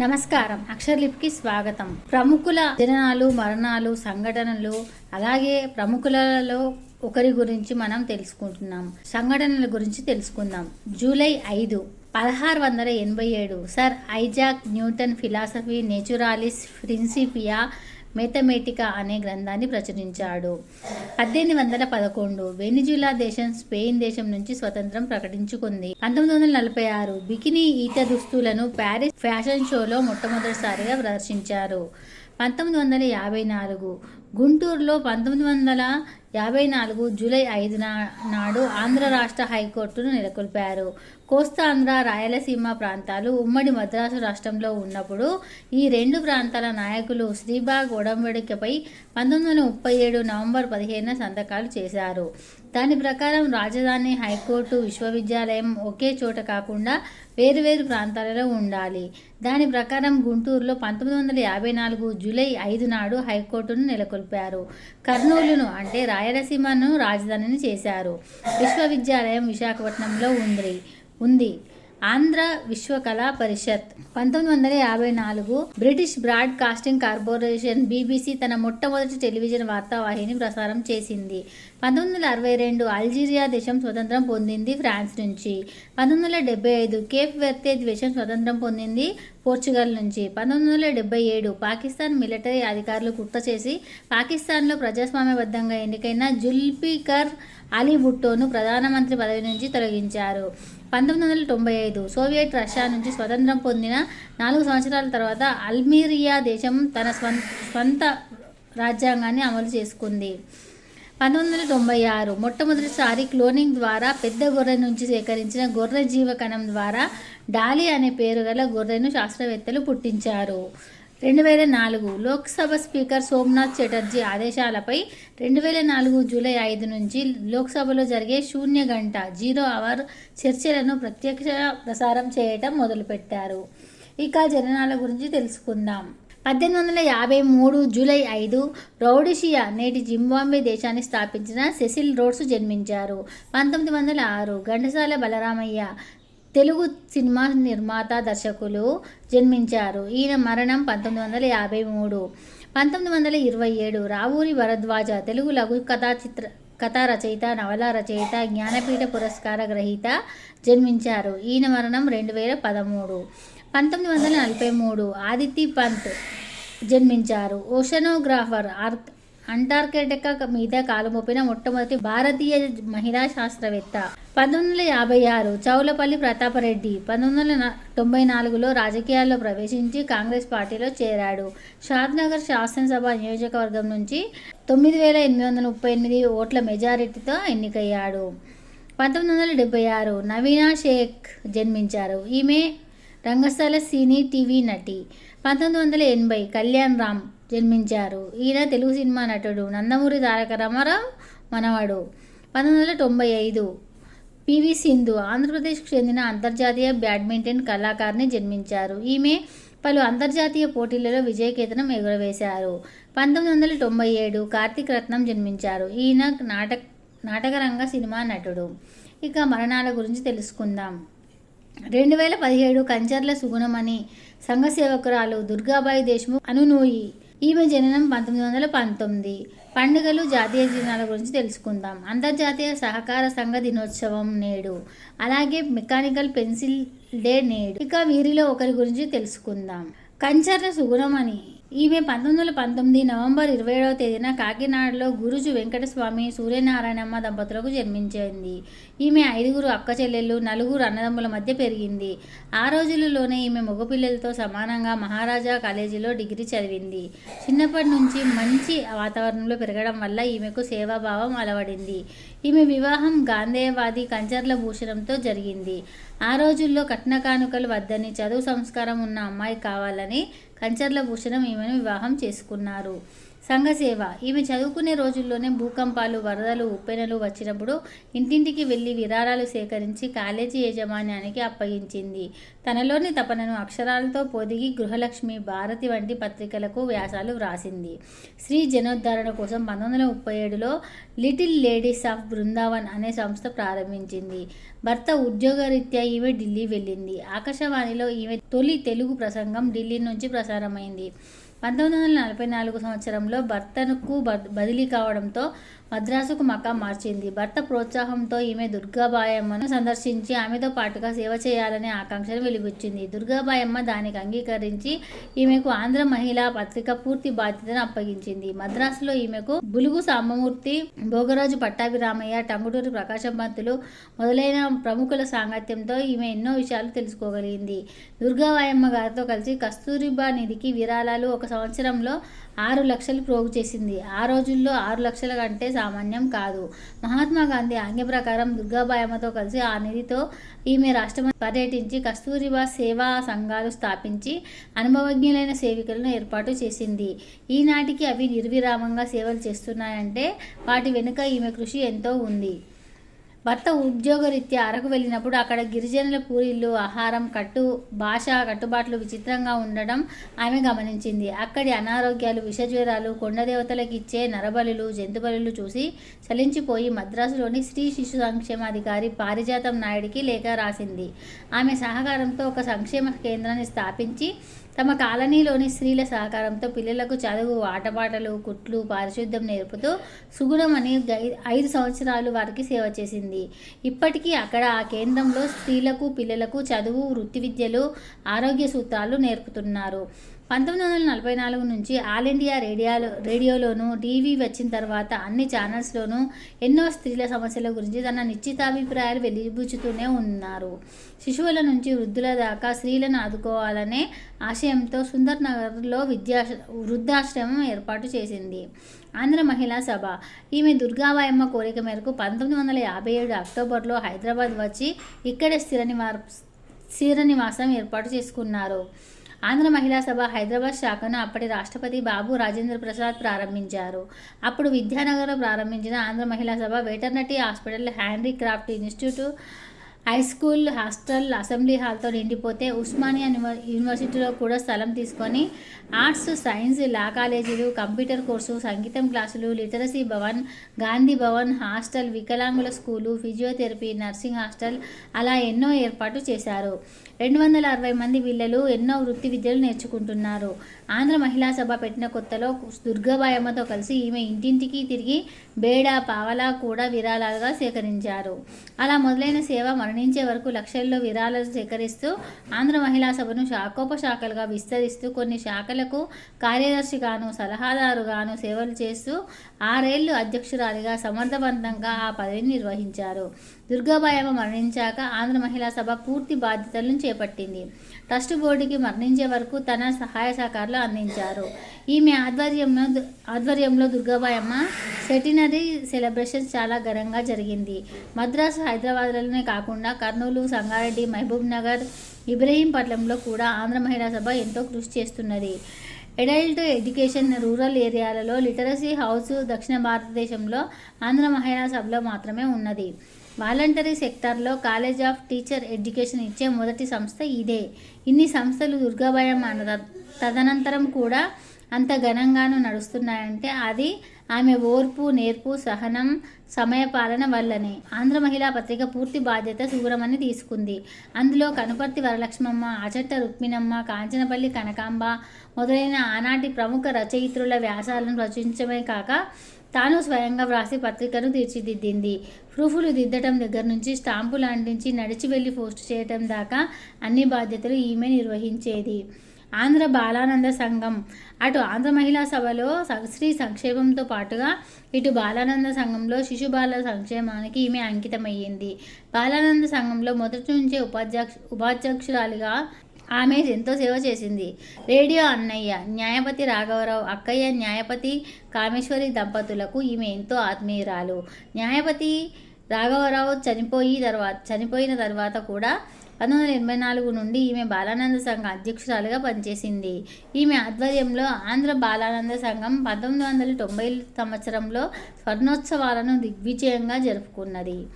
నమస్కారం. అక్షర్లిప్కి స్వాగతం. ప్రముఖుల జననాలు మరణాలు సంఘటనలు అలాగే ప్రముఖులలో ఒకరి గురించి మనం తెలుసుకుంటున్నాం. సంఘటనల గురించి తెలుసుకుందాం. జూలై ఐదు పదహారు వందల ఎనభై ఏడు. Sir Isaac Newton Philosophiae Naturalis Principia Mathematica అనే గ్రంథాన్ని ప్రచురించాడు. పద్దెనిమిది వందల పదకొండు వెనిజులా దేశం స్పెయిన్ దేశం నుంచి స్వతంత్రం ప్రకటించుకుంది. పంతొమ్మిది వందల నలభై ఆరు బికినీ ఈత దుస్తులను ప్యారిస్ ఫ్యాషన్ షోలో మొట్టమొదటిసారిగా ప్రదర్శించారు. పంతొమ్మిది వందల యాభై నాలుగు గుంటూరులో పంతొమ్మిది వందల యాభై నాలుగు జూలై ఐదు నాడు ఆంధ్ర రాష్ట్ర హైకోర్టును నెలకొల్పారు. కోస్తాంధ్ర రాయలసీమ ప్రాంతాలు ఉమ్మడి మద్రాసు రాష్ట్రంలో ఉన్నప్పుడు ఈ రెండు ప్రాంతాల నాయకులు శ్రీబాగ్ ఉడంబడికపై పంతొమ్మిది వందల ముప్పై ఏడు నవంబర్ పదిహేనున సంతకాలు చేశారు. దాని ప్రకారం రాజధాని హైకోర్టు విశ్వవిద్యాలయం ఒకే చోట కాకుండా వేరువేరు ప్రాంతాలలో ఉండాలి. దాని ప్రకారం గుంటూరులో పంతొమ్మిది వందల యాభై నాలుగు జూలై ఐదు నాడు హైకోర్టును నెలకొల్పారు. కర్నూలును అంటే రాయలసీమను రాజధానిని చేశారు. విశ్వవిద్యాలయం విశాఖపట్నంలో ఉంది ఉంది. ఆంధ్ర విశ్వకళా పరిషత్. పంతొమ్మిది వందల యాభై నాలుగు బ్రిటిష్ బ్రాడ్కాస్టింగ్ కార్పొరేషన్ బీబీసీ తన మొట్టమొదటి టెలివిజన్ వార్తావాహిని ప్రసారం చేసింది. పంతొమ్మిది వందల అరవై రెండు అల్జీరియా దేశం స్వతంత్రం పొందింది ఫ్రాన్స్ నుంచి. పంతొమ్మిది వందల డెబ్బై ఐదు కేప్ వెర్తే దేశం స్వతంత్రం పొందింది పోర్చుగల్ నుంచి పంతొమ్మిది వందల డెబ్బై ఏడు పాకిస్తాన్ మిలిటరీ అధికారులు కుట్ర చేసి పాకిస్తాన్లో ప్రజాస్వామ్యబద్ధంగా ఎన్నికైన జుల్ఫికర్ అలీ భుట్టోను ప్రధానమంత్రి పదవి నుంచి తొలగించారు. పంతొమ్మిది వందల తొంభై ఐదు సోవియట్ రష్యా నుంచి స్వతంత్రం పొందిన నాలుగు సంవత్సరాల తర్వాత అల్మీరియా దేశం తన స్వంత రాజ్యాంగాన్ని అమలు చేసుకుంది. పంతొమ్మిది వందల తొంభై ఆరు మొట్టమొదటిసారి క్లోనింగ్ ద్వారా పెద్ద గొర్రె నుంచి సేకరించిన గొర్రె జీవకణం ద్వారా డాలి అనే పేరు గల గొర్రెను శాస్త్రవేత్తలు పుట్టించారు. రెండు వేల నాలుగు లోక్సభ స్పీకర్ సోమనాథ్ చటర్జీ ఆదేశాలపై రెండు వేల నాలుగు జూలై ఐదు నుంచి లోక్సభలో జరిగే శూన్య గంట జీరో అవర్ చర్చలను ప్రత్యక్ష ప్రసారం చేయటం మొదలుపెట్టారు. ఇక జననాల గురించి తెలుసుకుందాం. పద్దెనిమిది వందల యాభై మూడు జూలై ఐదు రౌడిషియా నేటి జింబాబ్వే దేశాన్ని స్థాపించిన సెసిల్ రోడ్స్ జన్మించారు. పంతొమ్మిది వందల ఆరు ఘంటసాల బలరామయ్య తెలుగు సినిమా నిర్మాత దర్శకులు జన్మించారు. ఈయన మరణం పంతొమ్మిది వందల యాభై మూడు. పంతొమ్మిది వందల ఇరవై ఏడు రావూరి భరద్వాజ తెలుగు లఘు కథా చిత్ర కథా రచయిత నవల రచయిత జ్ఞానపీఠ పురస్కార గ్రహీత జన్మించారు. ఈయన మరణం రెండు వేల పదమూడు. పంతొమ్మిది వందల నలభై మూడు ఆదిత్య పంత్ జన్మించారు. ఓషనోగ్రాఫర్ ఆర్క్ అంటార్కిటికా మీద కాలుమోపిన మొట్టమొదటి భారతీయ మహిళా శాస్త్రవేత్త. పంతొమ్మిది వందల యాభై ఆరు చౌలపల్లి ప్రతాపరెడ్డి పంతొమ్మిది వందల తొంభై నాలుగులో రాజకీయాల్లో ప్రవేశించి కాంగ్రెస్ పార్టీలో చేరాడు. షాద్నగర్ శాసనసభ నియోజకవర్గం నుంచి తొమ్మిది వేల ఎనిమిది వందల ముప్పై ఎనిమిది ఓట్ల మెజారిటీతో ఎన్నికయ్యాడు. పంతొమ్మిది వందల డెబ్బై ఆరు నవీనా షేక్ జన్మించారు. ఈమె రంగస్థల సినీ టీవీ నటి. పంతొమ్మిది వందల ఎనభై కళ్యాణ్ రామ్ జన్మించారు. ఈయన తెలుగు సినిమా నటుడు. నందమూరి తారక రామారావు మనవడు. పంతొమ్మిది వందల తొంభై ఐదు పివి సింధు ఆంధ్రప్రదేశ్కు చెందిన అంతర్జాతీయ బ్యాడ్మింటన్ కళాకారిని జన్మించారు. ఈమె పలు అంతర్జాతీయ పోటీలలో విజయకేతనం ఎగురవేశారు. పంతొమ్మిది వందల తొంభై ఏడు కార్తీక్ రత్నం జన్మించారు. ఈయన నాటక నాటకరంగ సినిమా నటుడు. ఇక మరణాల గురించి తెలుసుకుందాం. రెండు వేల పదిహేడు కంచర్ల సుగుణమణి సంఘ సేవకురాలు దుర్గాబాయి దేశ్ముఖ్ అనునూయి. ఈమె జననం పంతొమ్మిది వందల పంతొమ్మిది. పండుగలు జాతీయ దినాల గురించి తెలుసుకుందాం. అంతర్జాతీయ సహకార సంఘ దినోత్సవం నేడు. అలాగే మెకానికల్ పెన్సిల్ డే నేడు. ఇక వీరిలో ఒకరి గురించి తెలుసుకుందాం. కంచర్ల సుగుణమణి ఈమె పంతొమ్మిది వందల పంతొమ్మిది నవంబర్ ఇరవై ఏడవ తేదీన కాకినాడలో గురుజు వెంకటస్వామి సూర్యనారాయణమ్మ దంపతులకు జన్మించింది. ఈమె ఐదుగురు అక్క చెల్లెళ్ళు నలుగురు అన్నదమ్ముల మధ్య పెరిగింది. ఆ రోజులలోనే ఈమె మగపిల్లలతో సమానంగా మహారాజా కాలేజీలో డిగ్రీ చదివింది. చిన్నప్పటి నుంచి మంచి వాతావరణంలో పెరగడం వల్ల ఈమెకు సేవాభావం అలవడింది. ఈమె వివాహం గాంధేయవాది కంచర్ల భూషణంతో జరిగింది. ఆ రోజుల్లో కట్న కానుకలు వద్దని చదువు సంస్కారం ఉన్న అమ్మాయి కావాలని కంచర్ల భూషణం ఈమెను వివాహం చేసుకున్నారు. సంఘసేవ ఈమె చదువుకునే రోజుల్లోనే భూకంపాలు వరదలు ఉప్పెనలు వచ్చినప్పుడు ఇంటింటికి వెళ్ళి విరాళాలు సేకరించి కాలేజీ యాజమాన్యానికి అప్పగించింది. తనలోని తపనను అక్షరాలతో పొదిగి గృహలక్ష్మి భారతి వంటి పత్రికలకు వ్యాసాలు వ్రాసింది. స్త్రీ జనోద్ధరణ కోసం పంతొమ్మిది వందల ముప్పై ఏడులో లిటిల్ లేడీస్ ఆఫ్ బృందావన్ అనే సంస్థ ప్రారంభించింది. భర్త ఉద్యోగరీత్యా ఈమె ఢిల్లీ వెళ్ళింది. ఆకాశవాణిలో ఈమె తొలి తెలుగు ప్రసంగం ఢిల్లీ నుంచి ప్రసారమైంది. పంతొమ్మిది వందల నలభై నాలుగు సంవత్సరంలో భర్తకు బదిలీ కావడంతో మద్రాసుకు మకాం మార్చింది. భర్త ప్రోత్సాహంతో ఈమె దుర్గాబాయమ్మను సందర్శించి ఆమెతో పాటుగా సేవ చేయాలనే ఆకాంక్షను వెలిబుచ్చింది. దుర్గాబాయమ్మ దానికి అంగీకరించి ఈమెకు ఆంధ్ర మహిళా పత్రిక పూర్తి బాధ్యతను అప్పగించింది. మద్రాసులో ఈమెకు బులుగు సాంబమూర్తి భోగరాజు పట్టాభిరామయ్య టంగుటూరి ప్రకాశం పంతులు మొదలైన ప్రముఖుల సాంగత్యంతో ఈమె ఎన్నో విషయాలు తెలుసుకోగలిగింది. దుర్గాబాయమ్మ గారితో కలిసి కస్తూరిబా నిధికి విరాళాలు ఒక సంవత్సరంలో ఆరు లక్షలు ప్రోగు చేసింది. ఆ రోజుల్లో ఆరు లక్షల కంటే సామాన్యం కాదు. మహాత్మా గాంధీ ఆజ్ఞ ప్రకారం దుర్గాబాయమ్మతో కలిసి ఆ నిధితో ఈమె రాష్ట్రం పర్యటించి కస్తూరిబా సేవా సంఘాలు స్థాపించి అనుభవజ్ఞులైన సేవికలను ఏర్పాటు చేసింది. ఈనాటికి అవి నిర్విరామంగా సేవలు చేస్తున్నాయంటే వాటి వెనుక ఈమె కృషి ఎంతో ఉంది. భర్త ఉద్యోగరీత్యా అరకు వెళ్ళినప్పుడు అక్కడ గిరిజనుల పూరిళ్ళు ఆహారం కట్టు భాష కట్టుబాట్లు విచిత్రంగా ఉండడం ఆమె గమనించింది. అక్కడి అనారోగ్యాలు విషజ్వరాలు కొండదేవతలకు ఇచ్చే నరబలులు జంతుబలులు చూసి చలించిపోయి మద్రాసులోని స్త్రీ శిశు సంక్షేమాధికారి పారిజాతం నాయుడికి లేఖ రాసింది. ఆమె సహకారంతో ఒక సంక్షేమ కేంద్రాన్ని స్థాపించి తమ కాలనీలోని స్త్రీల సహకారంతో పిల్లలకు చదువు ఆటపాటలు కుట్లు పారిశుద్ధ్యం నేర్పుతూ సుగుణం అని ఐదు సంవత్సరాలు వారికి సేవ చేసింది. ఇప్పటికీ అక్కడ ఆ కేంద్రంలో స్త్రీలకు పిల్లలకు చదువు వృత్తి విద్యలు ఆరోగ్య సూత్రాలు నేర్పుతున్నారు. పంతొమ్మిది వందల నలభై నాలుగు నుంచి ఆల్ ఇండియా రేడియోలో రేడియోలోను టీవీ వచ్చిన తర్వాత అన్ని ఛానల్స్లోనూ ఎన్నో స్త్రీల సమస్యల గురించి తన నిశ్చితాభిప్రాయాలు వెలిబుచ్చుతూనే ఉన్నారు. శిశువుల నుంచి వృద్ధుల దాకా స్త్రీలను ఆదుకోవాలనే ఆశయంతో సుందర్ నగర్లో విద్యా వృద్ధాశ్రమం ఏర్పాటు చేసింది. ఆంధ్ర మహిళా సభ. ఈమె దుర్గాబాయమ్మ కోరిక మేరకు పంతొమ్మిది వందల యాభై ఏడు అక్టోబర్లో హైదరాబాద్ వచ్చి ఇక్కడే స్థిర నివార స్థిర నివాసం ఏర్పాటు చేసుకున్నారు. ఆంధ్ర మహిళా సభ హైదరాబాద్ శాఖను అప్పటి రాష్ట్రపతి బాబు రాజేంద్ర ప్రసాద్ ప్రారంభించారు. అప్పుడు విద్యానగర్లో ప్రారంభించిన Andhra Mahila Sabha veterinary hospital handicraft institute high school hostel assembly హాల్తో నిండిపోతే ఉస్మానియా యూనివర్సిటీలో కూడా స్థలం తీసుకొని ఆర్ట్స్ సైన్స్ లా కాలేజీలు కంప్యూటర్ కోర్సు సంగీతం క్లాసులు లిటరసీ భవన్ గాంధీ భవన్ హాస్టల్ వికలాంగుల స్కూలు ఫిజియోథెరపీ నర్సింగ్ హాస్టల్ అలా ఎన్నో ఏర్పాటు చేశారు. రెండు వందల అరవై మంది పిల్లలు ఎన్నో వృత్తి విద్యలు నేర్చుకుంటున్నారు. ఆంధ్ర మహిళా సభ పెట్టిన కొత్తలో దుర్గాబాయమ్మతో కలిసి ఈమె ఇంటింటికి తిరిగి బేడ పావలా కూడా విరాళాలుగా సేకరించారు. అలా మొదలైన సేవ మరణించే వరకు లక్షల్లో విరాళాలు సేకరిస్తూ ఆంధ్ర మహిళా సభను శాఖోపశాఖలుగా విస్తరిస్తూ కొన్ని శాఖలకు కార్యదర్శిగాను సలహాదారుగాను సేవలు చేస్తూ ఆరేళ్ళు అధ్యక్షురాలిగా సమర్థవంతంగా ఆ పదవిని నిర్వహించారు. దుర్గాబాయమ్మ మరణించాక ఆంధ్ర మహిళా సభ పూర్తి బాధ్యతలను చేపట్టింది. ట్రస్ట్ బోర్డుకి మరణించే వరకు తన సహాయ సహకారాలు అందించారు. ఈమె ఆధ్వర్యంలో ఆధ్వర్యంలో దుర్గాబాయమ్మ సెటినరీ సెలబ్రేషన్స్ చాలా ఘనంగా జరిగింది. మద్రాసు హైదరాబాద్లోనే కాకుండా కర్నూలు సంగారెడ్డి మహబూబ్ నగర్ ఇబ్రహీంపట్నంలో కూడా ఆంధ్ర మహిళా సభ ఎంతో కృషి చేస్తున్నది. అడల్ట్ ఎడ్యుకేషన్ రూరల్ ఏరియాలలో లిటరసీ హౌస్ దక్షిణ భారతదేశంలో ఆంధ్ర మహిళా సభలో మాత్రమే ఉన్నది. వాలంటరీ సెక్టార్లో కాలేజ్ ఆఫ్ టీచర్ ఎడ్యుకేషన్ ఇచ్చే మొదటి సంస్థ ఇదే. ఇన్ని సంస్థలు దుర్గాబాయమ్మ తదనంతరం కూడా అంత ఘనంగాను నడుస్తున్నాయంటే అది ఆమె ఓర్పు నేర్పు సహనం సమయపాలన వల్లనే. ఆంధ్ర మహిళా పత్రిక పూర్తి బాధ్యత శుభ్రమని తీసుకుంది. అందులో కనుపర్తి వరలక్ష్మమ్మ ఆచట్ట రుక్మిణమ్మ కాంచనపల్లి కనకాంబ మొదలైన ఆనాటి ప్రముఖ రచయిత్రుల వ్యాసాలను రచించడమే కాక తాను స్వయంగా వ్రాసి పత్రికను తీర్చిదిద్దింది. ప్రూఫ్లు దిద్దటం దగ్గర నుంచి స్టాంపులు అంటించి నడిచి వెళ్ళి పోస్ట్ చేయటం దాకా అన్ని బాధ్యతలు ఈమె నిర్వహించేది. ఆంధ్ర బాలానంద సంఘం. అటు ఆంధ్ర మహిళా సభలో స్త్రీ సంక్షేమంతో పాటుగా ఇటు బాలానంద సంఘంలో శిశు బాల సంక్షేమానికి ఈమె అంకితమయ్యింది. బాలానంద సంఘంలో మొదటి నుంచే ఉపాధ్యక్ష ఉపాధ్యక్షురాలిగా ఆమె ఎంతో సేవ చేసింది. రేడియో అన్నయ్య న్యాయపతి రాఘవరావు అక్కయ్య న్యాయపతి కామేశ్వరి దంపతులకు ఈమె ఎంతో ఆత్మీయురాలు. న్యాయపతి రాఘవరావు చనిపోయి తర్వాత చనిపోయిన తర్వాత కూడా పంతొమ్మిది వందల ఎనభై నాలుగు నుండి ఈమె బాలానంద సంఘ అధ్యక్షురాలుగా పనిచేసింది. ఈమె ఆధ్వర్యంలో ఆంధ్ర బాలానంద సంఘం పంతొమ్మిది వందల తొంభై సంవత్సరంలో స్వర్ణోత్సవాలను దిగ్విజయంగా జరుపుకున్నది.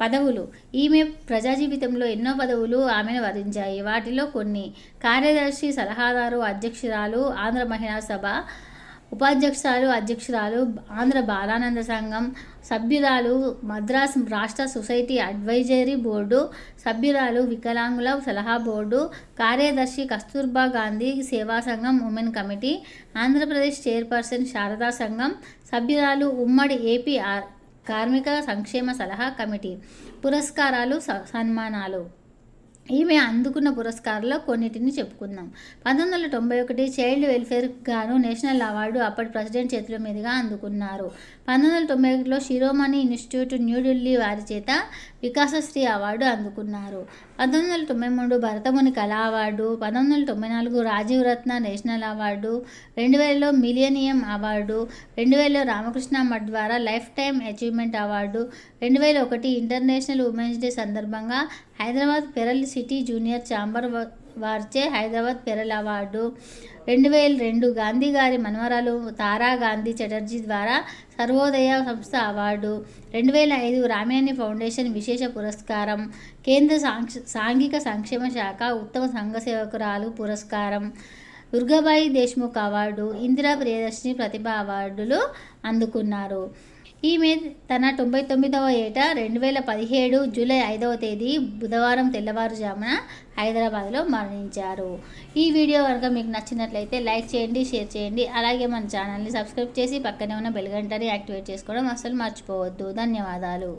పదవులు. ఈమె ప్రజా జీవితంలో ఎన్నో పదవులు ఆమెను వరించాయి వాటిలో కొన్ని. కార్యదర్శి సలహాదారు అధ్యక్షురాలు ఆంధ్ర మహిళా సభ ఉపాధ్యక్షురాలు అధ్యక్షురాలు ఆంధ్ర బాలానంద సంఘం సభ్యురాలు మద్రాస్ రాష్ట్ర సొసైటీ అడ్వైజరీ బోర్డు సభ్యురాలు వికలాంగుల సలహా బోర్డు కార్యదర్శి Kasturba Gandhi Seva Sangham women committee Andhra Pradesh chairperson Sharada Sangham సభ్యురాలు ఉమ్మడి ఏపీ కార్మిక సంక్షేమ సలహా కమిటీ. పురస్కారాలు స- సన్మానాలు ఈమె అందుకున్న పురస్కారాల్లో కొన్నిటిని చెప్పుకుందాం. పంతొమ్మిది వందల తొంభై ఒకటి చైల్డ్ వెల్ఫేర్ గాను నేషనల్ అవార్డు అప్పటి ప్రెసిడెంట్ చేతుల మీదుగా అందుకున్నారు. పంతొమ్మిది వందల తొంభై ఒకటిలో శిరోమణి ఇన్స్టిట్యూట్ న్యూఢిల్లీ వారి చేత వికాసశ్రీ అవార్డు అందుకున్నారు. పంతొమ్మిది వందల తొంభై మూడు భరతముని కళా అవార్డు పంతొమ్మిది వందల తొంభై నాలుగు రాజీవ్ రత్న నేషనల్ అవార్డు రెండు వేలలో మిలియనియం అవార్డు రెండు వేలలో రామకృష్ణ మఠ్ ద్వారా లైఫ్ టైం అచీవ్మెంట్ అవార్డు రెండు వేల ఒకటి ఇంటర్నేషనల్ ఉమెన్స్ డే సందర్భంగా Hyderabad pearl city junior chamber వార్చే Hyderabad pearl award. రెండు వేల రెండు గాంధీ గారి మనవరాలు తారా గాంధీ చటర్జీ ద్వారా సర్వోదయ సంస్థ అవార్డు. రెండు వేల ఐదు రామినేని ఫౌండేషన్ విశేష పురస్కారం. కేంద్ర సాంక్ష సాంఘిక సంక్షేమ శాఖ ఉత్తమ సంఘ సేవకురాలు పురస్కారం. దుర్గాబాయి దేశ్ముఖ్ అవార్డు ఇందిరా ప్రియదర్శిని ప్రతిభ అవార్డులు అందుకున్నారు. ఈమె తన తొంభై తొమ్మిదవ ఏట రెండు వేల పదిహేడు జూలై ఐదవ తేదీ బుధవారం తెల్లవారుజామున హైదరాబాద్లో మరణించారు. ఈ వీడియో కనుక మీకు నచ్చినట్లయితే లైక్ చేయండి షేర్ చేయండి. అలాగే మన ఛానల్ని సబ్స్క్రైబ్ చేసి పక్కనే ఉన్న బెల్ గంటని యాక్టివేట్ చేసుకోవడం అస్సలు మర్చిపోవద్దు. ధన్యవాదాలు.